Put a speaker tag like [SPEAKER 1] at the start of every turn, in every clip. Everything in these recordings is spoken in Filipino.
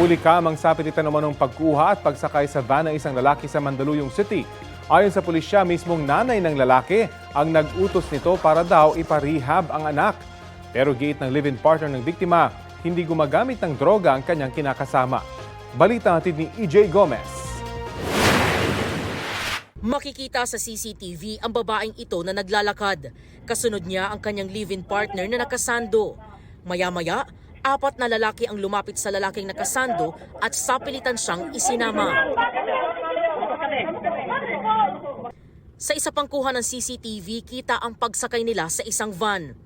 [SPEAKER 1] Huli kamang sapilitan naman ng pagkuha at pagsakay sa van ng isang lalaki sa Mandaluyong City. Ayon sa pulisya, mismong nanay ng lalaki ang nag-utos nito para daw iparehab ang anak. Pero giit ng live-in partner ng biktima, hindi gumagamit ng droga ang kanyang kinakasama. Balita hatid ni EJ Gomez.
[SPEAKER 2] Makikita sa CCTV ang babaeng ito na naglalakad. Kasunod niya ang kanyang live-in partner na nakasando. Maya-maya, apat na lalaki ang lumapit sa lalaking nakasando at sapilitan siyang isinama. Sa isa pang kuha ng CCTV, kita ang pagsakay nila sa isang van.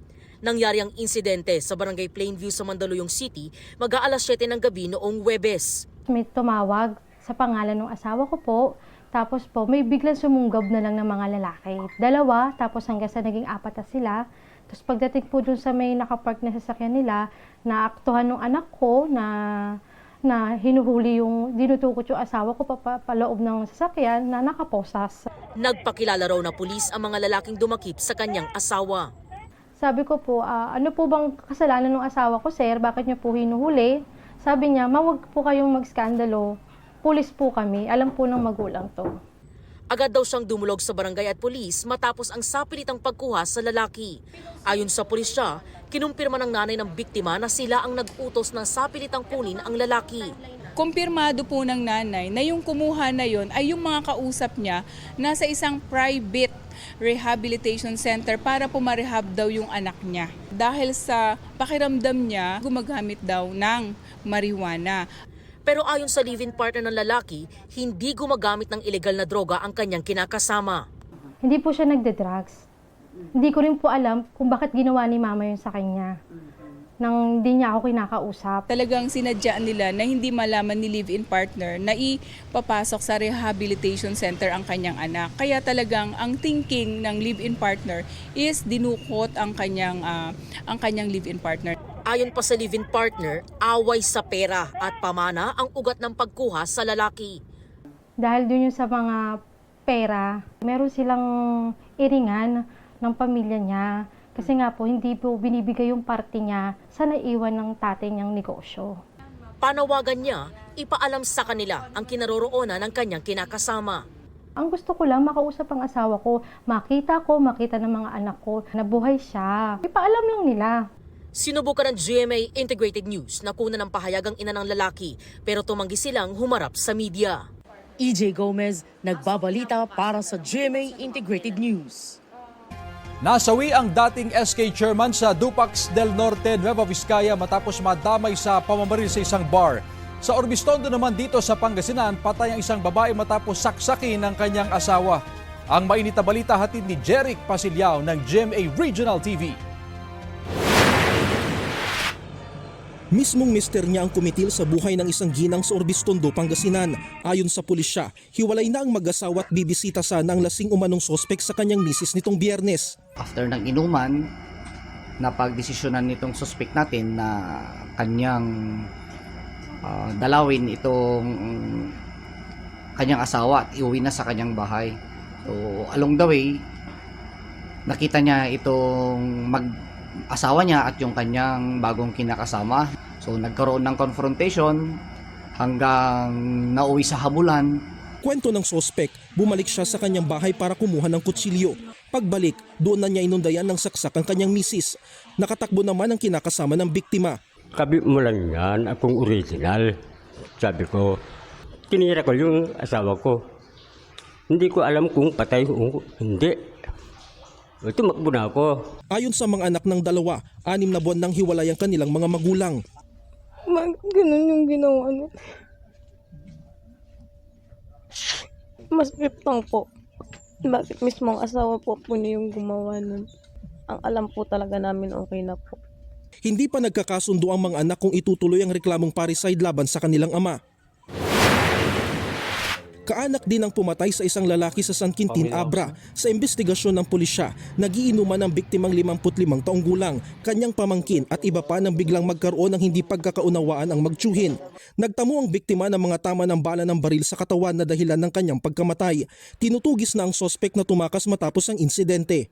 [SPEAKER 2] Nangyari ang insidente sa Barangay Plainview sa Mandaluyong City mag-aalas 7 ng gabi noong Webes.
[SPEAKER 3] May tumawag sa pangalan ng asawa ko po. Tapos po, may biglang sumunggab na lang ng mga lalaki. Dalawa, tapos hanggang sa naging apat na sila. Tapos pagdating po dun sa may nakapark na sasakyan nila, naaktuhan ng anak ko na na hinuhuli yung, dinutukot yung asawa ko pa, pa, paloob ng sasakyan na nakaposas.
[SPEAKER 2] Nagpakilala raw na pulis ang mga lalaking dumakip sa kanyang asawa.
[SPEAKER 3] Sabi ko po, "Ah, ano po bang kasalanan ng asawa ko, sir? Bakit niyo po hinuhuli? Sabi niya, mawag po kayong magskandalo. Pulis po kami. Alam po ng magulang to.
[SPEAKER 2] Agad daw siyang dumulog sa barangay at pulis matapos ang sapilitang pagkuha sa lalaki. Ayon sa pulisya, kinumpirma ng nanay ng biktima na sila ang nag-utos na sapilitang kunin ang lalaki.
[SPEAKER 4] Kumpirmado po ng nanay na yung kumuha na yon ay yung mga kausap niya nasa isang private rehabilitation center para pumarehab daw yung anak niya. Dahil sa pakiramdam niya, gumagamit daw ng marijuana.
[SPEAKER 2] Pero ayon sa live-in partner ng lalaki, hindi gumagamit ng ilegal na droga ang kanyang kinakasama.
[SPEAKER 3] Hindi po siya nagde-drugs. Hindi ko rin po alam kung bakit ginawa ni mama yun sa kanya. Nang hindi niya ako kinakausap.
[SPEAKER 4] Talagang sinadya nila na hindi malaman ni live-in partner na ipapasok sa rehabilitation center ang kanyang anak. Kaya talagang ang thinking ng live-in partner is dinukot ang kanyang ah, ang kanyang live-in partner.
[SPEAKER 2] Ayon pa sa live-in partner, away sa pera at pamana ang ugat ng pagkuha sa lalaki.
[SPEAKER 3] Dahil dun yung sa mga pera, meron silang iringan ng pamilya niya. Kasi nga po, hindi po binibigay yung parte niya sa naiwan ng tatay niyang negosyo.
[SPEAKER 2] Panawagan niya, ipaalam sa kanila ang kinaroroonan ng kanyang kinakasama.
[SPEAKER 3] Ang gusto ko lang makausap ang asawa ko, makita ko, makita ng mga anak ko na buhay siya. Ipaalam lang nila.
[SPEAKER 2] Sinubukan ng GMA Integrated News na kunan ng pahayagang ina ng lalaki pero tumanggi silang humarap sa media. EJ Gomez, nagbabalita para sa GMA Integrated News.
[SPEAKER 5] Nasawi ang dating SK chairman sa Dupax del Norte, Nueva Vizcaya matapos madamay sa pamamaril sa isang bar. Sa Orbistondo naman dito sa Pangasinan, patay ang isang babae matapos saksakin ng kanyang asawa. Ang mainit na balita hatid ni Jeric Pasilyao ng GMA Regional TV.
[SPEAKER 6] Mismong mister niya ang kumitil sa buhay ng isang ginang sa Orbistondo, Pangasinan. Ayon sa pulisya, hiwalay na ang mag-asawa at bibisita sana ang lasing umanong sospek sa kanyang misis nitong biyernes.
[SPEAKER 7] after ng inuman, napagdesisyonan nitong suspect natin na kanyang ah, dalawin itong kanyang asawa at iuwi na sa kanyang bahay. So, along the way, nakita niya itong mag asawa niya at yung kanyang bagong kinakasama. So, nagkaroon ng confrontation hanggang nauwi sa habulan
[SPEAKER 6] Kwento ng sospek, bumalik siya sa kanyang bahay para kumuha ng kutsilyo. Pagbalik, doon na niya inundayan ng saksak ang kanyang misis. Nakatakbo naman ang kinakasama ng biktima.
[SPEAKER 8] Kabi mo lang yan, akong original. Sabi ko, tinira ko yung asawa ko. Hindi ko alam kung patay o hindi. Tumakbo na ako.
[SPEAKER 6] Ayon sa mga anak ng dalawa, anim na buwan nang hiwalay ang kanilang mga magulang.
[SPEAKER 9] Mag, ganun yung ginawa niya. Masakit lang po. Bakit mismo ang asawa po po niya yung gumawa nun? Ang alam po talaga namin okay na po.
[SPEAKER 6] Hindi pa nagkakasundo ang mga anak kung itutuloy ang reklamong parricide laban sa kanilang ama. Kaanak din ang pumatay sa isang lalaki sa San Quintin, Abra. Sa investigasyon ng pulisya, nagiinuman ang biktimang 55 taong gulang, kanyang pamangkin at iba pa nang biglang magkaroon ng hindi pagkakaunawaan ang magtsuhin. Nagtamo ang biktima ng mga tama ng bala ng baril sa katawan na dahilan ng kanyang pagkamatay. Tinutugis na ang sospek na tumakas matapos ang insidente.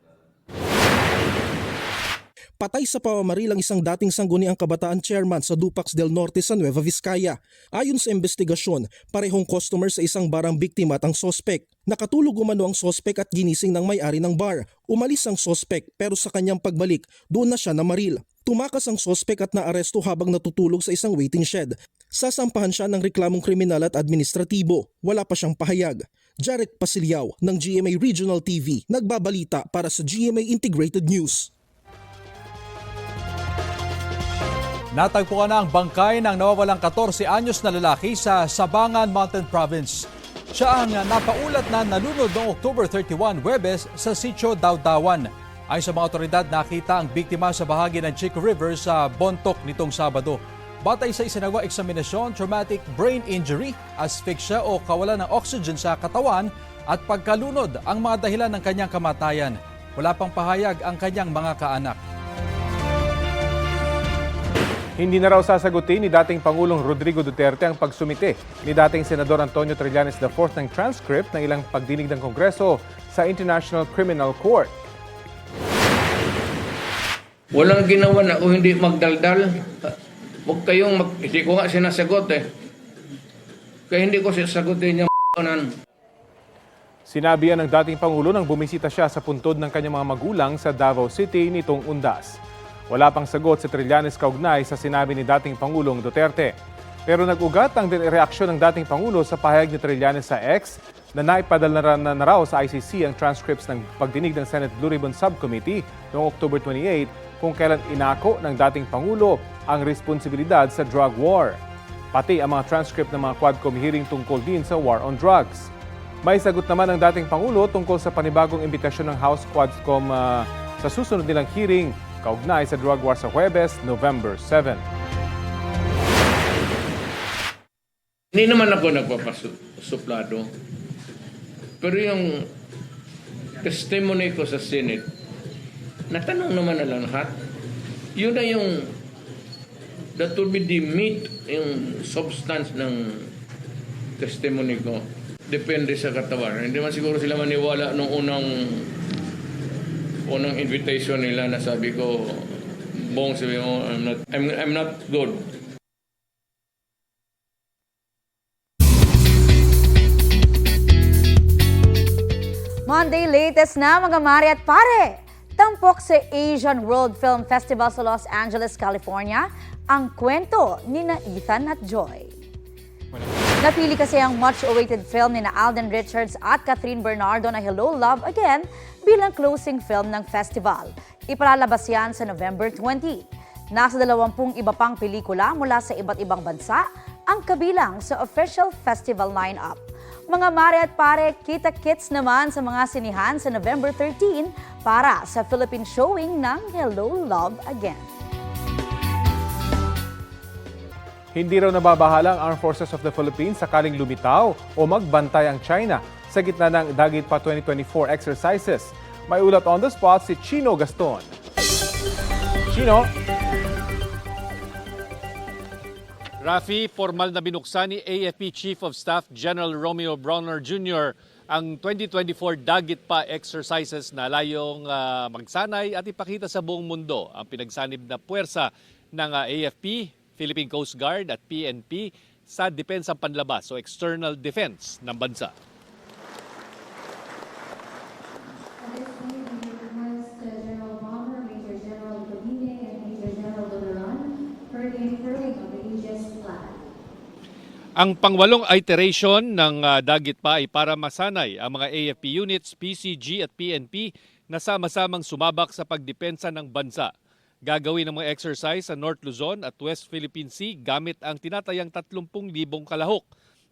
[SPEAKER 6] Patay sa pamamaril ang isang dating sangguniang kabataan chairman sa Dupax del Norte sa Nueva Vizcaya. Ayon sa investigasyon, parehong customer sa isang barang biktima at ang sospek. Nakatulog umano ang sospek at ginising ng may-ari ng bar. Umalis ang sospek pero sa kanyang pagbalik, doon na siya namaril. Tumakas ang sospek at naaresto habang natutulog sa isang waiting shed. Sasampahan siya ng reklamong kriminal at administratibo. Wala pa siyang pahayag. Jarek Pasilyaw ng GMA Regional TV nagbabalita para sa GMA Integrated News.
[SPEAKER 5] Natagpuan na ang bangkay ng nawawalang 14 anyos na lalaki sa Sabangan Mountain Province. Siya ang napaulat na nalunod noong October 31, Webes sa Sitio Dawdawan. Ayon sa mga otoridad, nakita ang biktima sa bahagi ng Chico River sa Bontok nitong Sabado. Batay sa isinagawa eksaminasyon, traumatic brain injury, asphyxia o kawalan ng oxygen sa katawan at pagkalunod ang mga dahilan ng kanyang kamatayan. Wala pang pahayag ang kanyang mga kaanak.
[SPEAKER 1] Hindi na raw sasagutin ni dating Pangulong Rodrigo Duterte ang pagsumite ni dating Senador Antonio Trillanes IV ng transcript ng ilang pagdinig ng Kongreso sa International Criminal Court.
[SPEAKER 10] Walang ginawa na kung hindi magdaldal. Huwag kayong mag... Hindi ko nga sinasagot eh. Kaya hindi ko sasagutin yung nan.
[SPEAKER 1] Sinabi yan ng dating Pangulo nang bumisita siya sa puntod ng kanyang mga magulang sa Davao City nitong undas. Wala pang sagot si Trillanes kaugnay sa sinabi ni dating Pangulong Duterte. Pero nag-ugat ang reaksyon ng dating Pangulo sa pahayag ni Trillanes sa X na naipadala na, na raw sa ICC ang transcripts ng pagdinig ng Senate Blue Ribbon Subcommittee noong October 28 kung kailan inako ng dating Pangulo ang responsibilidad sa drug war. Pati ang mga transcript ng mga Quadcom hearing tungkol din sa war on drugs. May sagot naman ng dating Pangulo tungkol sa panibagong imbitasyon ng House Quadcom ah, sa susunod nilang hearing kaugnay sa drug war sa Huwebes, November 7.
[SPEAKER 10] Hindi naman ako nagpapasuplado. Pero yung testimony ko sa Senate, natanong naman na lahat. Yun na yung that will be the meat, yung substance ng testimony ko. Depende sa katawan. Hindi man siguro sila maniwala nung unang unang invitation nila na sabi ko, Bong, sabi mo, I'm not, I'm, I'm not good.
[SPEAKER 11] Monday latest na mga mare at pare. Tampok sa Asian World Film Festival sa Los Angeles, California, ang kwento ni na Ethan at Joy. Napili kasi ang much-awaited film ni na Alden Richards at Catherine Bernardo na Hello Love Again bilang closing film ng festival. Ipalalabas yan sa November 20. Nasa dalawampung iba pang pelikula mula sa iba't ibang bansa ang kabilang sa official festival lineup. Mga mare at pare, kita-kits naman sa mga sinihan sa November 13 para sa Philippine showing ng Hello Love Again.
[SPEAKER 1] Hindi raw nababahala ang Armed Forces of the Philippines sakaling lumitaw o magbantay ang China sa gitna ng Dagit Pa 2024 exercises. May ulat on the spot si Chino Gaston. Chino,
[SPEAKER 12] Rafi, formal na binuksan ni AFP Chief of Staff General Romeo Bronner Jr. ang 2024 Dagit Pa exercises na layong ah, magsanay at ipakita sa buong mundo ang pinagsanib na puwersa ng ah, AFP, Philippine Coast Guard at PNP sa depensang panlabas o external defense ng bansa. Ang pangwalong iteration ng ah, Dagit Pa ay para masanay ang mga AFP units, PCG at PNP na sama-samang sumabak sa pagdepensa ng bansa. Gagawin ang mga exercise sa North Luzon at West Philippine Sea gamit ang tinatayang 30,000 kalahok.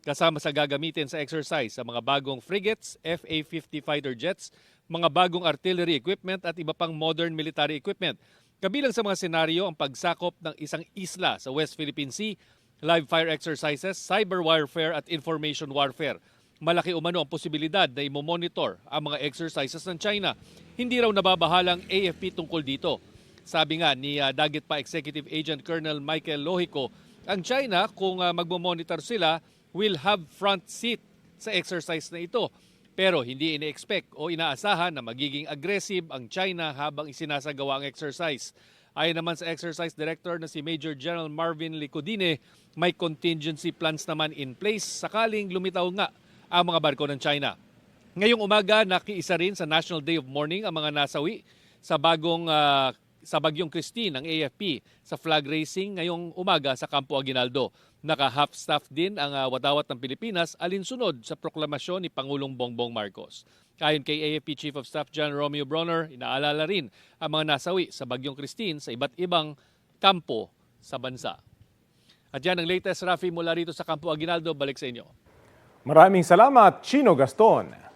[SPEAKER 12] Kasama sa gagamitin sa exercise sa mga bagong frigates, FA-50 fighter jets, mga bagong artillery equipment at iba pang modern military equipment. Kabilang sa mga senaryo ang pagsakop ng isang isla sa West Philippine Sea, live fire exercises, cyber warfare at information warfare. Malaki umano ang posibilidad na imomonitor ang mga exercises ng China. Hindi raw nababahalang AFP tungkol dito. Sabi nga ni uh, Dagit pa Executive Agent Colonel Michael Lohico, ang China kung uh, magmo-monitor sila will have front seat sa exercise na ito. Pero hindi ine-expect o inaasahan na magiging aggressive ang China habang isinasagawa ang exercise. Ayon naman sa exercise director na si Major General Marvin Licodine, may contingency plans naman in place sakaling lumitaw nga ang mga barko ng China. Ngayong umaga, nakiisa rin sa National Day of Mourning ang mga nasawi sa bagong ah, sa Bagyong Christine ng AFP sa flag racing ngayong umaga sa Campo Aguinaldo. Naka-half staff din ang ah, watawat ng Pilipinas alinsunod sa proklamasyon ni Pangulong Bongbong Marcos. Ayon kay AFP Chief of Staff John Romeo Bronner, inaalala rin ang mga nasawi sa Bagyong Christine sa iba't ibang kampo sa bansa. At yan ang latest, Rafi, mula rito sa Campo Aguinaldo. Balik sa inyo.
[SPEAKER 1] Maraming salamat, Chino Gaston.